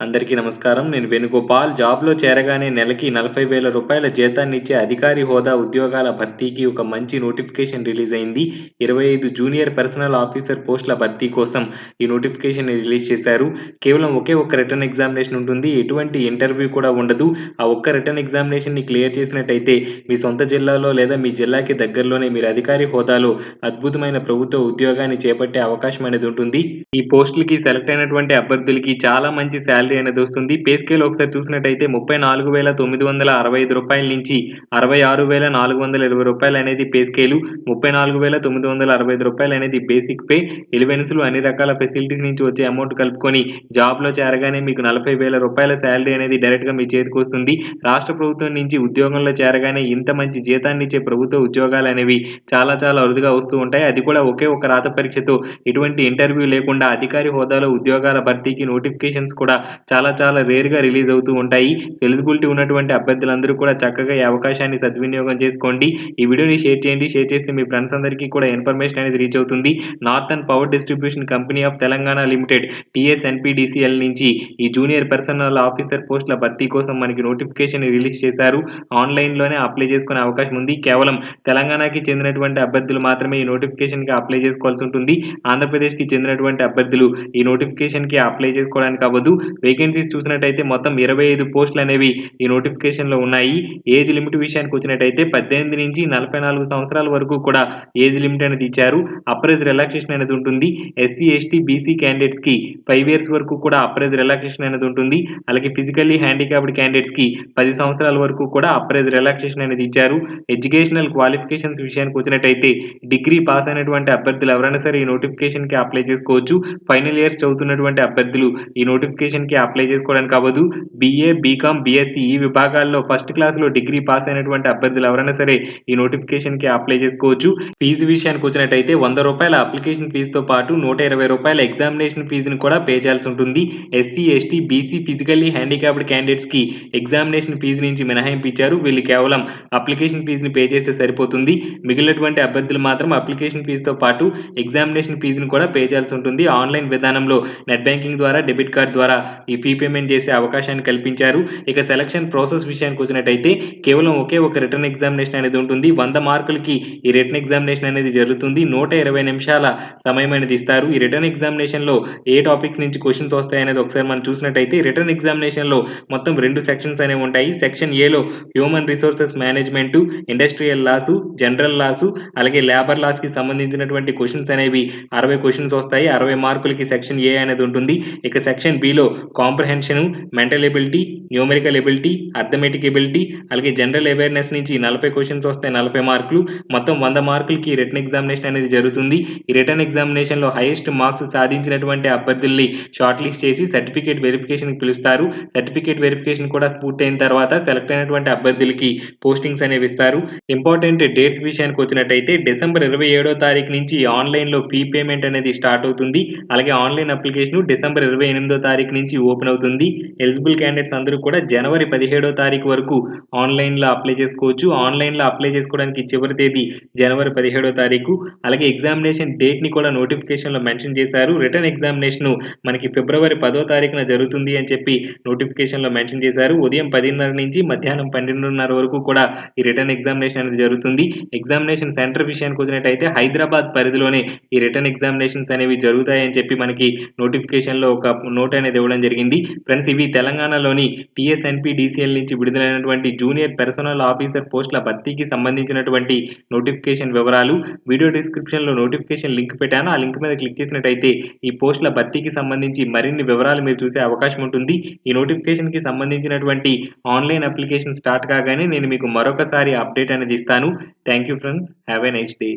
అందరికీ నమస్కారం. నేను వేణుగోపాల్. జాబ్‌లో చేరగానే నెలకి నలభై వేల రూపాయల జీతాన్నిచ్చే అధికారి హోదా ఉద్యోగాల భర్తీకి ఒక మంచి నోటిఫికేషన్ రిలీజ్ అయింది. 25 జూనియర్ పర్సనల్ ఆఫీసర్ పోస్టుల భర్తీ కోసం ఈ నోటిఫికేషన్ రిలీజ్ చేశారు. కేవలం ఒకే ఒక్క రిటర్న్ ఎగ్జామినేషన్ ఉంటుంది. ఎటువంటి ఇంటర్వ్యూ కూడా ఉండదు. ఆ ఒక్క రిటర్న్ ఎగ్జామినేషన్‌ని క్లియర్ చేసినట్టయితే మీ సొంత జిల్లాలో లేదా మీ జిల్లాకి దగ్గరలోనే మీరు అధికారి హోదాలో అద్భుతమైన ప్రభుత్వ ఉద్యోగాన్ని చేపట్టే అవకాశం అనేది ఉంటుంది. ఈ పోస్టులకి సెలెక్ట్ అయినటువంటి అభ్యర్థులకి చాలా మంచి శాలరీ అనేది వస్తుంది. పే స్కేల్ ఒకసారి చూసినట్టయితే 34,965 రూపాయల నుంచి 66,420 రూపాయలు అనేది పే స్కేలు. 34,965 రూపాయలు అనేది బేసిక్ పే. ఎలివెన్స్‌లు అన్ని రకాల ఫెసిలిటీస్ నుంచి వచ్చే అమౌంట్ కలుపుకొని జాబ్‌లో చేరగానే మీకు నలభై వేల రూపాయల శాలరీ అనేది డైరెక్ట్‌గా మీ చేతికొస్తుంది. రాష్ట్ర ప్రభుత్వం నుంచి ఉద్యోగంలో చేరగానే ఇంత మంచి జీతాన్నిచ్చే ప్రభుత్వ ఉద్యోగాలు అనేవి చాలా చాలా అరుదుగా వస్తూ ఉంటాయి. అది కూడా ఒకే ఒక రాత పరీక్షతో ఎటువంటి ఇంటర్వ్యూ లేకుండా అధికారి హోదాలో ఉద్యోగాల భర్తీకి నోటిఫికేషన్స్ కూడా చాలా చాలా రేర్‌గా రిలీజ్ అవుతూ ఉంటాయి. ఎలిజిబిలిటీ ఉన్నటువంటి అభ్యర్థులందరూ కూడా చక్కగా ఈ అవకాశాన్ని సద్వినియోగం చేసుకోండి. ఈ వీడియోని షేర్ చేయండి. షేర్ చేస్తే మీ ఫ్రెండ్స్ అందరికీ కూడా ఇన్ఫర్మేషన్ అనేది రీచ్ అవుతుంది. Northern Power Distribution Company of Telangana Limited TSNPDCL నుంచి ఈ జూనియర్ పర్సనల్ ఆఫీసర్ పోస్టుల భర్తీ కోసం మనకి నోటిఫికేషన్ రిలీజ్ చేశారు. ఆన్‌లైన్‌లోనే అప్లై చేసుకునే అవకాశం ఉంది. కేవలం తెలంగాణకి చెందినటువంటి అభ్యర్థులు మాత్రమే ఈ నోటిఫికేషన్‌కి అప్లై చేసుకోవాల్సి ఉంటుంది. ఆంధ్రప్రదేశ్‌కి చెందినటువంటి అభ్యర్థులు ఈ నోటిఫికేషన్‌కి అప్లై చేసుకోవడానికి అవ్వదు. వేకెన్సీస్ చూసినట్టయితే మొత్తం 25 పోస్టులు అనేవి ఈ నోటిఫికేషన్‌లో ఉన్నాయి. ఏజ్ లిమిట్ విషయానికి వచ్చినట్టయితే 18 నుంచి 44 సంవత్సరాల వరకు కూడా ఏజ్ లిమిట్ అనేది ఇచ్చారు. అప్రైజ్ రిలాక్సేషన్ అనేది ఉంటుంది. ఎస్సీ, ఎస్టీ, బీసీ క్యాండిడేట్స్‌కి ఫైవ్ ఇయర్స్ వరకు కూడా అప్రైజ్ రిలాక్సేషన్ అనేది ఉంటుంది. అలాగే ఫిజికల్లీ హ్యాండిక్యాప్డ్ క్యాండిడేట్స్‌కి పది సంవత్సరాల వరకు కూడా అప్రైజ్ రిలాక్సేషన్ అనేది ఇచ్చారు. ఎడ్యుకేషనల్ క్వాలిఫికేషన్స్ విషయానికి వచ్చినట్టయితే డిగ్రీ పాస్ అయినటువంటి అభ్యర్థులు ఎవరైనా సరే ఈ నోటిఫికేషన్‌కి అప్లై చేసుకోవచ్చు. ఫైనల్ ఇయర్స్ చదువుతున్నటువంటి అభ్యర్థులు ఈ నోటిఫికేషన్‌కి అప్లై చేసుకోవడానికి అవ్వదు. బీఏ, బీకామ్, బీఎస్సీ ఈ విభాగాల్లో ఫస్ట్ క్లాస్‌లో డిగ్రీ పాస్ అయినటువంటి అభ్యర్థులు ఎవరైనా సరే ఈ నోటిఫికేషన్‌కి అప్లై చేసుకోవచ్చు. ఫీజు విషయానికి వచ్చినట్టయితే వంద రూపాయల అప్లికేషన్ ఫీజుతో పాటు నూట ఇరవై రూపాయల ఎగ్జామినేషన్ ఫీజుని కూడా పే చేయాల్సి ఉంటుంది. SC, ST, BC, physically handicapped క్యాండిడేట్స్‌కి ఎగ్జామినేషన్ ఫీజు నుంచి మినహాయింపు ఇచ్చారు. వీళ్ళు కేవలం అప్లికేషన్ ఫీజుని పే చేస్తే సరిపోతుంది. మిగిలినటువంటి అభ్యర్థులు మాత్రం అప్లికేషన్ ఫీజుతో పాటు ఎగ్జామినేషన్ ఫీజుని కూడా పే చేయాల్సి ఉంటుంది. ఆన్‌లైన్ విధానంలో నెట్ బ్యాంకింగ్ ద్వారా డెబిట్ కార్డ్ ద్వారా ఈ ఫీ పేమెంట్ చేసే అవకాశాన్ని కల్పించారు. ఇక సెలక్షన్ ప్రాసెస్ విషయానికి వచ్చినట్టయితే కేవలం ఒకే ఒక రిటర్న్ ఎగ్జామినేషన్ అనేది ఉంటుంది. వంద మార్కులకి ఈ రిటర్న్ ఎగ్జామినేషన్ అనేది జరుగుతుంది. 120 నిమిషాల సమయం అనేది ఇస్తారు. ఈ రిటర్న్ ఎగ్జామినేషన్‌లో ఏ టాపిక్స్ నుంచి క్వెషన్స్ వస్తాయనేది ఒకసారి మనం చూసినట్టయితే రిటర్న్ ఎగ్జామినేషన్‌లో మొత్తం రెండు సెక్షన్స్ అనేవి ఉంటాయి. సెక్షన్ ఏలో human resources management, industrial laws, general laws అలాగే లేబర్ లాస్‌కి సంబంధించినటువంటి క్వశ్చన్స్ అనేవి అరవై క్వశ్చన్స్ వస్తాయి. 60 మార్కులకి సెక్షన్ ఏ అనేది ఉంటుంది. ఇక section below comprehension, mental ability, numerical ability, arithmetic ability అలాగే జనరల్ అవేర్‌నెస్ నుంచి నలభై క్వశ్చన్స్ వస్తాయి. 40 మార్కులు. మొత్తం వంద మార్కులకి రిటర్న్ ఎగ్జామినేషన్ అనేది జరుగుతుంది. ఈ రిటన్ ఎగ్జామినేషన్‌లో హైయెస్ట్ మార్క్స్ సాధించినటువంటి అభ్యర్థుల్ని షార్ట్ లిస్ట్ చేసి సర్టిఫికేట్ వెరిఫికేషన్‌కి పిలుస్తారు. సర్టిఫికేట్ వెరిఫికేషన్ కూడా పూర్తయిన తర్వాత సెలెక్ట్ అయినటువంటి అభ్యర్థులకి పోస్టింగ్స్ అనేవి ఇస్తారు. ఇంపార్టెంట్ డేట్స్ విషయానికి వచ్చినట్టయితే డిసెంబర్ 27వ తారీఖు నుంచి ఆన్‌లైన్‌లో ఫీ పేమెంట్ అనేది స్టార్ట్ అవుతుంది. అలాగే ఆన్‌లైన్ అప్లికేషన్ డిసెంబర్ 28వ తారీఖు నుంచి ఓపెన్ అవుతుంది. ఎలిజిబుల్ క్యాండిడేట్స్ అందరూ కూడా జనవరి 17వ తారీఖు వరకు ఆన్‌లైన్‌లో అప్లై చేసుకోవచ్చు. ఆన్‌లైన్‌లో అప్లై చేసుకోవడానికి చివరి తేదీ జనవరి 17వ తారీఖు. అలాగే ఎగ్జామినేషన్ డేట్‌ని కూడా నోటిఫికేషన్‌లో మెన్షన్ చేశారు. రిటర్న్ ఎగ్జామినేషన్ మనకి ఫిబ్రవరి పదో తారీఖున జరుగుతుంది అని చెప్పి నోటిఫికేషన్‌లో మెన్షన్ చేశారు. ఉదయం 10:30 నుంచి మధ్యాహ్నం 12:30 వరకు కూడా ఈ రిటర్న్ ఎగ్జామినేషన్ అనేది జరుగుతుంది. ఎగ్జామినేషన్ సెంటర్ విషయానికి వచ్చినట్టయితే హైదరాబాద్ పరిధిలోనే ఈ రిటర్న్ ఎగ్జామినేషన్స్ అనేవి జరుగుతాయని చెప్పి మనకి నోటిఫికేషన్‌లో ఒక నోట్ అనేది ఇవ్వడం జరిగింది. ఫ్రెండ్స్ ఇవి తెలంగాణలోని టీఎస్ఎన్పీడీసీఎల్ నుంచి విడుదలైనటువంటి జూనియర్ పర్సనల్ ఆఫీసర్ పోస్టుల భర్తీకి సంబంధించినటువంటి నోటిఫికేషన్ వివరాలు. వీడియో డిస్క్రిప్షన్‌లో నోటిఫికేషన్ లింక్ పెట్టాను. ఆ లింక్ మీద క్లిక్ చేసినట్టయితే ఈ పోస్టుల భర్తీకి సంబంధించి మరిన్ని వివరాలు మీరు చూసే అవకాశం ఉంటుంది. ఈ నోటిఫికేషన్‌కి సంబంధించినటువంటి ఆన్‌లైన్ అప్లికేషన్ స్టార్ట్ కాగానే నేను మీకు మరొకసారి అప్డేట్ అనేది ఇస్తాను. Thank you friends. Have a nice day.